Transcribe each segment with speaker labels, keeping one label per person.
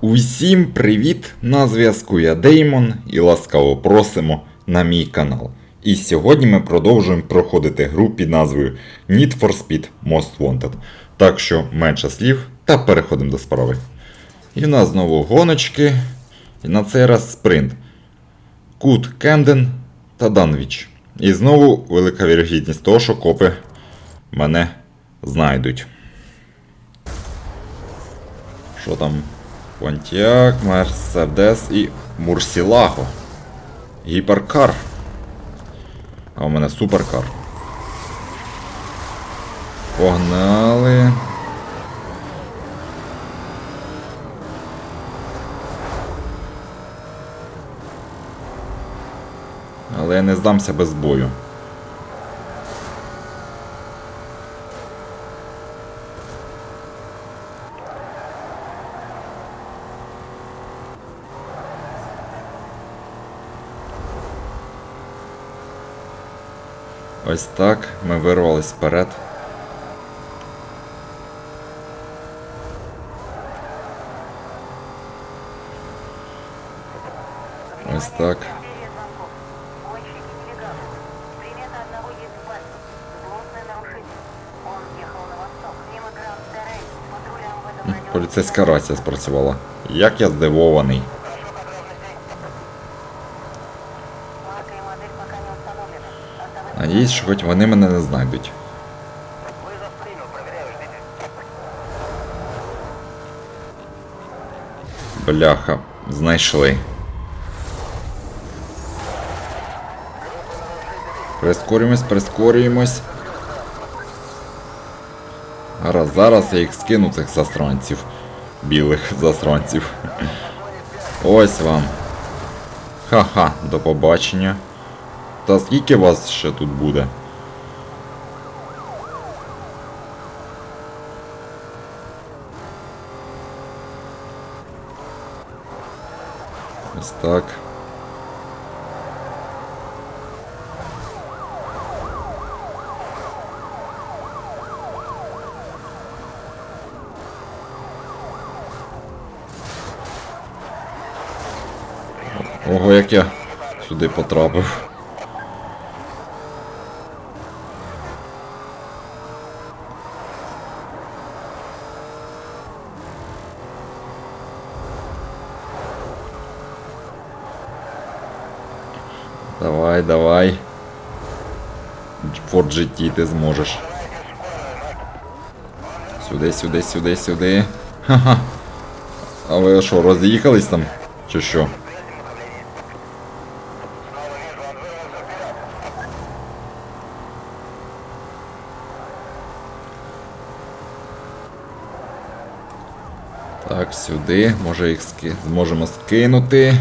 Speaker 1: Усім привіт! На зв'язку я Деймон і ласкаво просимо на мій канал. І сьогодні ми продовжуємо проходити гру під назвою Need for Speed Most Wanted. Так що менше слів та переходимо до справи. І в нас знову гоночки. І на цей раз спринт. Кут Кемден та Данвіч. І знову велика вірогідність того, що копи мене знайдуть. Що там? Понтіак, Мерседес і Мурсілаго. Гіперкар. А у мене суперкар. Погнали. Але я не здамся без бою. Ось так ми вирвались вперед. Ось так.
Speaker 2: Серия звонков. Гонщики нелегалы. Примета одного есть в базе. Злостный нарушитель. Он ехал на восток. Мимо Гранд Террей. Патрулям в этом районе.
Speaker 1: Поліцейська рація спрацювала. Як я здивований. Надіюсь, що хоч вони мене не знайдуть. Бляха, знайшли. Прискорюємось, прискорюємось. Зараз, зараз я їх скину цих засранців. Білих засранців. Ось вам. Ха-ха, до побачення. Та скільки вас ще тут буде? Ось так. Ого, як я сюди потрапив. Давай, давай. Ford GT ти зможеш. Сюди, сюди, сюди, сюди. Ха-ха. А ви що, роз'їхались там? Чи що? Так, сюди. Може їх ски... зможемо скинути.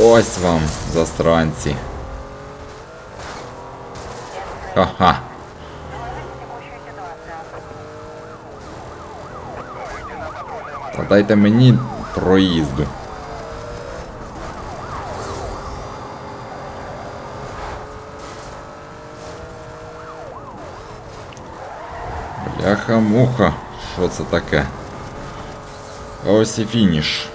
Speaker 1: Ось вам, засранці. Ха-ха. Та дайте мені проїзду. Бляха-муха, що це таке? Ось і фініш.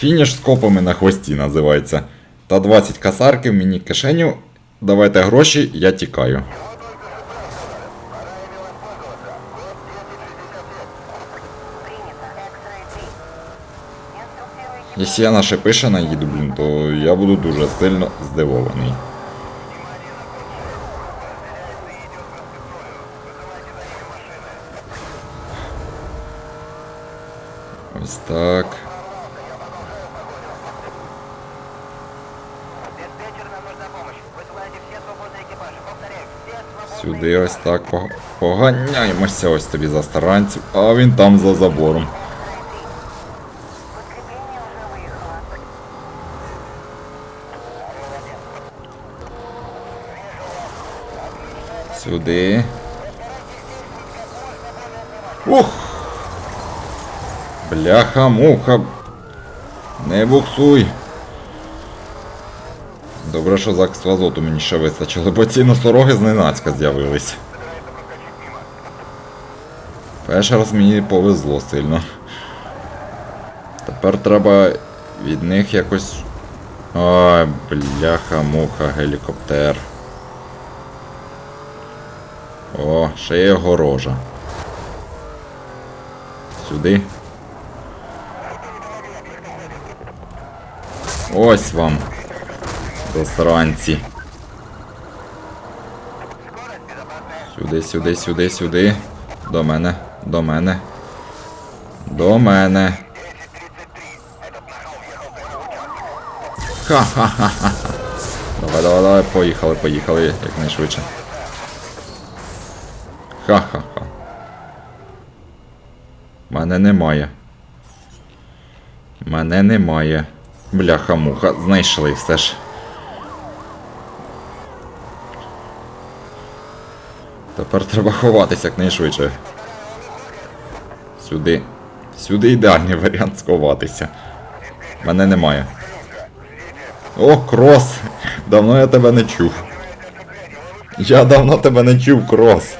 Speaker 1: Фініш з копами на хвості називається. Та 20 касарків мені кишеню. Давайте гроші, я тікаю.
Speaker 2: Принято. X-Ray 3. Инструктирующий
Speaker 1: Якщо я на Шепиша наїду, блін, то я буду дуже сильно здивований. Ось так. Сюди ось так по- поганяємося ось тобі за старанців, а він там за забором. Сюди. Ух! Бляха-муха. Не буксуй. Добре, що захист азоту мені ще вистачило, бо ці носороги зненацька з'явились. Перший раз мені повезло сильно. Тепер треба від них якось. Ой, бляха, муха, гелікоптер. О, ще є огорожа. Сюди. Ось вам. Засранці. Сюди, сюди, сюди, сюди. До мене, до мене. До мене. Ха-ха-ха-ха. Давай, давай, давай, поїхали, поїхали, якнайшвидше. Ха-ха-ха. Мене немає. Мене немає. Бляха-муха, знайшли все ж. Тепер треба ховатися якнайшвидше. Сюди. Сюди ідеальний варіант сховатися. Мене немає. О, крос! Давно я тебе не чув. Я давно тебе не чув, крос.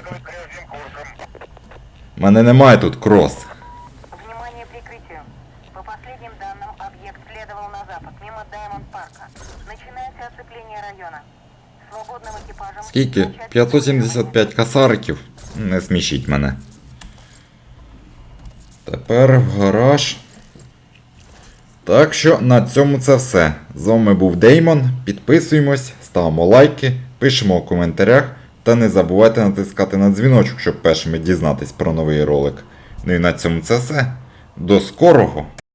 Speaker 1: Мене немає тут крос.
Speaker 2: Внимание прикрытию. По последним данным, объект следовал на запад, мимо Даймонд Парка. Начинается оцепление района.
Speaker 1: Скільки? 575 касариків? Не смішіть мене. Тепер в гараж. Так що на цьому це все. З вами був Деймон. Підписуємось, ставимо лайки, пишемо у коментарях та не забувайте натискати на дзвіночок, щоб першими дізнатись про новий ролик. Ну і на цьому це все. До скорого!